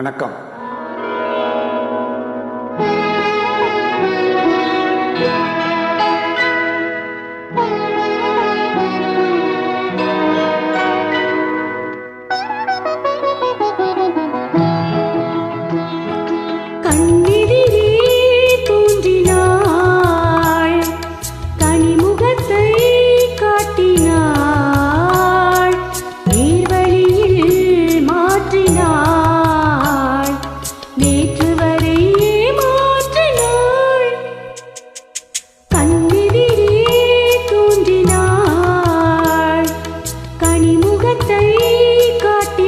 வணக்கம்.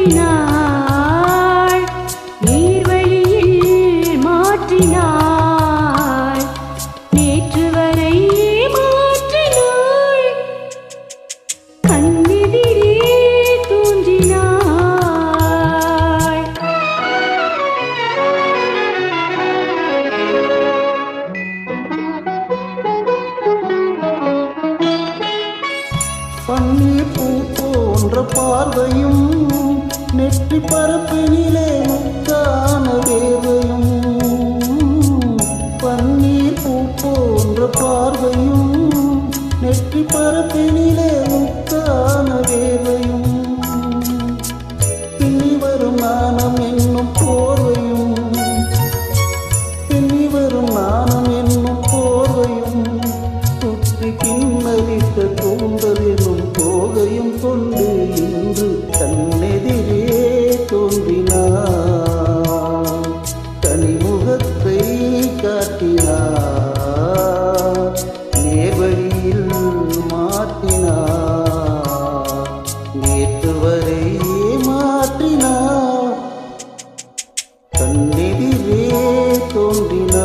மாற்றினாள் நீர்வழியில் மாற்றினாள் நேற்று வரை மாற்றினாள் கண்ணெதிரே தோன்றினாள் பூத்த போன்ற பார்வையும் நெற்றி பரப்பினிலே முத்தான வேவையும் பன்னீர் பூ போன்ற பார்வையும் நெற்றி பரப்பினிலே முத்தான வே ఎవరే మాటినా కన్నెదిరే తోండినా